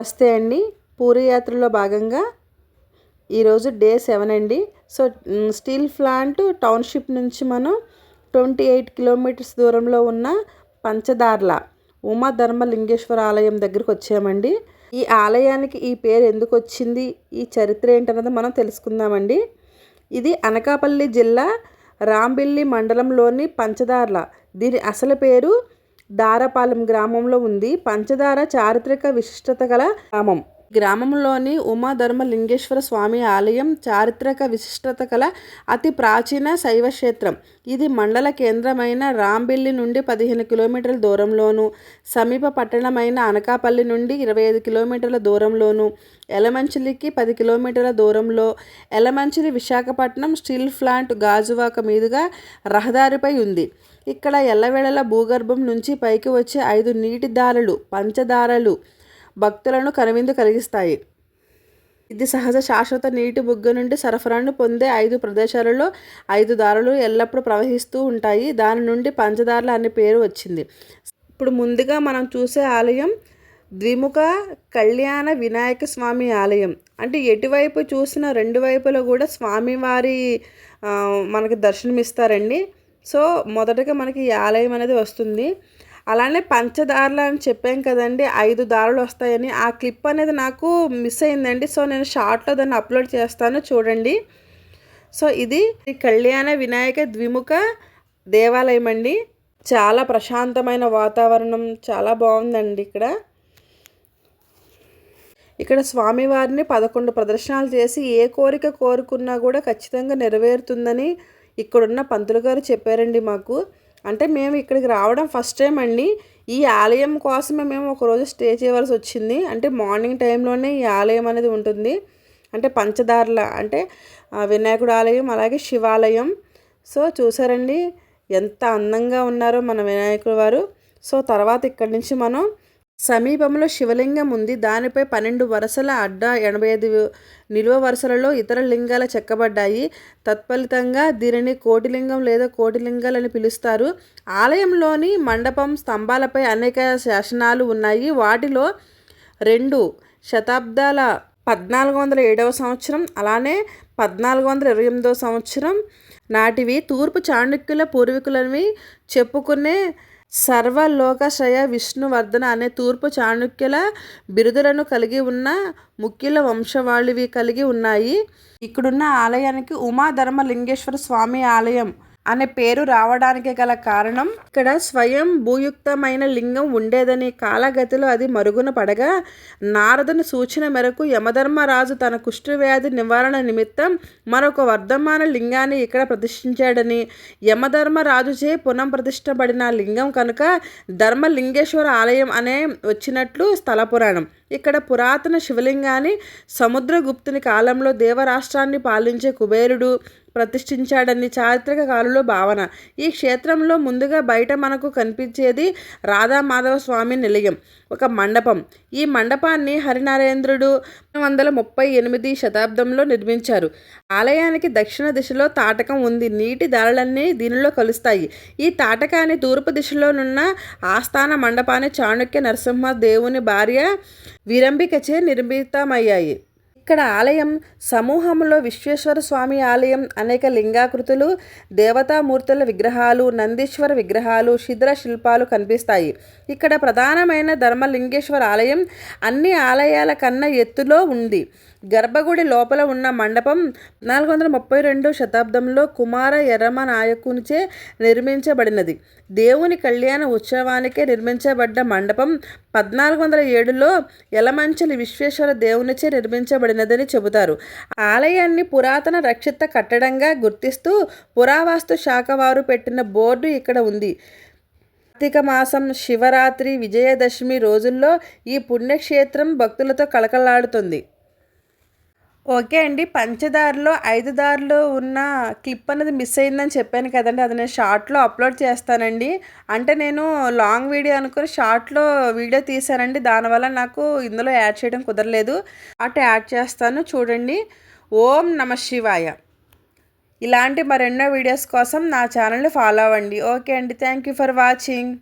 నమస్తే అండి. పూరి యాత్రలో భాగంగా ఈరోజు డే సెవెన్ అండి. సో స్టీల్ ప్లాంట్ టౌన్షిప్ నుంచి మనం ట్వంటీ ఎయిట్ కిలోమీటర్స్ దూరంలో ఉన్న పంచదార్ల ఉమా ధర్మలింగేశ్వర ఆలయం దగ్గరికి వచ్చామండి. ఈ ఆలయానికి ఈ పేరు ఎందుకు వచ్చింది? ఈ చరిత్ర ఏంటన్నది మనం తెలుసుకుందామండి. ఇది అనకాపల్లి జిల్లా రాంబిల్లి మండలంలోని పంచదార్ల. దీని అసలు పేరు దారపాలెం గ్రామంలో ఉంది. పంచదార చారిత్రక విశిష్టత గల గ్రామం. గ్రామంలోని ఉమాధర్మలింగేశ్వర స్వామి ఆలయం చారిత్రక విశిష్టత కల అతి ప్రాచీన శైవ క్షేత్రం ఇది మండల కేంద్రమైన రాంబిల్లి నుండి పదిహేను కిలోమీటర్ల దూరంలోను సమీప పట్టణమైన అనకాపల్లి నుండి ఇరవై ఐదు కిలోమీటర్ల దూరంలోను ఎలమంచిలికి పది కిలోమీటర్ల దూరంలో ఎలమంచిలి విశాఖపట్నం స్టీల్ ప్లాంట్ గాజువాక మీదుగా రహదారిపై ఉంది. ఇక్కడ ఎల్లవేళల భూగర్భం నుంచి పైకి వచ్చే ఐదు నీటి దారలు పంచదారలు భక్తులను కనువిందు కలిగిస్తాయి. ఇది సహజ శాశ్వత నీటి బుగ్గ నుండి సరఫరాను పొందే ఐదు ప్రదేశాలలో ఐదు దారులు ఎల్లప్పుడూ ప్రవహిస్తూ ఉంటాయి. దాని నుండి పంచదారులు అనే పేరు వచ్చింది. ఇప్పుడు ముందుగా మనం చూసే ఆలయం ద్విముఖ కళ్యాణ వినాయక స్వామి ఆలయం. అంటే ఎటువైపు చూసిన రెండు వైపులో కూడా స్వామివారి మనకి దర్శనమిస్తారండి. సో మొదటగా మనకి ఈ ఆలయం అనేది వస్తుంది. అలానే పంచదారులు అని చెప్పాం కదండి ఐదు దారులు వస్తాయని. ఆ క్లిప్ అనేది నాకు మిస్ అయిందండి. సో నేను షార్ట్లో దాన్ని అప్లోడ్ చేస్తాను చూడండి. సో ఇది కళ్యాణ వినాయక ద్విముఖ దేవాలయం అండి. చాలా ప్రశాంతమైన వాతావరణం చాలా బాగుందండి ఇక్కడ. ఇక్కడ స్వామివారిని పదకొండు ప్రదర్శనలు చేసి ఏ కోరిక కోరుకున్నా కూడా ఖచ్చితంగా నెరవేరుతుందని ఇక్కడున్న పంతులు గారు చెప్పారండి మాకు. అంటే మేము ఇక్కడికి రావడం ఫస్ట్ టైం అండి. ఈ ఆలయం కోసమే మేము ఒకరోజు స్టే చేయవలసి వచ్చింది. అంటే మార్నింగ్ టైంలోనే ఈ ఆలయం అనేది ఉంటుంది. అంటే పంచదారుల అంటే వినాయకుడు ఆలయం అలాగే శివాలయం. సో చూసారండి ఎంత అందంగా ఉన్నారో మన వినాయకుడు వారు. సో తర్వాత ఇక్కడి నుంచి మనం సమీపంలో శివలింగం ఉంది. దానిపై పన్నెండు వరుసల అడ్డ ఎనభై ఐదు నిలువ వరుసలలో ఇతర లింగాలు చెక్కబడ్డాయి. తత్ఫలితంగా దీనిని కోటిలింగం లేదా కోటిలింగాలని పిలుస్తారు. ఆలయంలోని మండపం స్తంభాలపై అనేక శాసనాలు ఉన్నాయి. వాటిలో రెండు శతాబ్దాల పద్నాలుగు వందల ఏడవ సంవత్సరం అలానే పద్నాలుగు వందల ఇరవై ఎనిమిదవ సంవత్సరం నాటివి. తూర్పు చాణుక్యుల పూర్వీకులవి చెప్పుకునే సర్వలోకశయ విష్ణువర్ధన అనే తూర్పు చాణుక్యుల బిరుదులను కలిగి ఉన్న ముఖ్యుల వంశవాళివి కలిగి ఉన్నాయి. ఇక్కడున్న ఆలయానికి ఉమాధర్మలింగేశ్వర స్వామి ఆలయం అనే పేరు రావడానికి గల కారణం ఇక్కడ స్వయం భూయుక్తమైన లింగం ఉండేదని కాలగతిలో అది మరుగున పడగా నారదుని సూచన మేరకు యమధర్మరాజు తన కుష్ఠవ్యాధి నివారణ నిమిత్తం మరొక వర్ధమాన లింగాన్ని ఇక్కడ ప్రతిష్ఠించాడని యమధర్మరాజుచే పునఃప్రతిష్టపడిన లింగం కనుక ధర్మలింగేశ్వర ఆలయం అనే వచ్చినట్లు స్థల పురాణం. ఇక్కడ పురాతన శివలింగాన్ని సముద్రగుప్తుని కాలంలో దేవరాష్ట్రాన్ని పాలించే కుబేరుడు ప్రతిష్ఠించాడని చారిత్రక కాలంలో భావన. ఈ క్షేత్రంలో ముందుగా బయట మనకు కనిపించేది రాధామాధవ స్వామి నిలయం ఒక మండపం. ఈ మండపాన్ని హరినారేంద్రుడు వందల ముప్పై ఎనిమిది శతాబ్దంలో నిర్మించారు. ఆలయానికి దక్షిణ దిశలో తాటకం ఉంది. నీటి దారులన్నీ దీనిలో కలుస్తాయి. ఈ తాటకాన్ని తూర్పు దిశలోనున్న ఆస్థాన మండపాన్ని చాణుక్య నరసింహ దేవుని భార్య విరంబికచే నిర్మితమయ్యాయి. ఇక్కడ ఆలయం సమూహంలో విశ్వేశ్వర స్వామి ఆలయం అనేక లింగాకృతులు దేవతామూర్తుల విగ్రహాలు నందీశ్వర విగ్రహాలు శిథిర శిల్పాలు కనిపిస్తాయి. ఇక్కడ ప్రధానమైన ధర్మలింగేశ్వర ఆలయం అన్ని ఆలయాల కన్నా ఎత్తులో ఉంది. గర్భగుడి లోపల ఉన్న మండపం నాలుగు వందల ముప్పై రెండు శతాబ్దంలో కుమార ఎర్రమ నాయకునిచే నిర్మించబడినది. దేవుని కళ్యాణ ఉత్సవానికే నిర్మించబడ్డ మండపం పద్నాలుగు వందల ఏడులో యలమంచలి విశ్వేశ్వర దేవునిచే నిర్మించబడినదని చెబుతారు. ఆలయాన్ని పురాతన రక్షిత కట్టడంగా గుర్తిస్తూ పురావాస్తు శాఖ వారు పెట్టిన బోర్డు ఇక్కడ ఉంది. కార్తీక మాసం శివరాత్రి విజయదశమి రోజుల్లో ఈ పుణ్యక్షేత్రం భక్తులతో కళకళలాడుతుంది. ఓకే అండి. పంచదారలో ఐదు దారిలో ఉన్న క్లిప్ అనేది మిస్ అయిందని చెప్పాను కదండి. అది నేను షార్ట్లో అప్లోడ్ చేస్తానండి. అంటే నేను లాంగ్ వీడియో అనుకుని షార్ట్లో వీడియో తీశానండి. దానివల్ల నాకు ఇందులో యాడ్ చేయడం కుదరలేదు. అటు యాడ్ చేస్తాను. చూడండి. ఓం నమ శివాయ. ఇలాంటి మరెన్నో వీడియోస్ కోసం నా ఛానల్ని ఫాలో అవ్వండి. ఓకే అండి. Thank you for watching.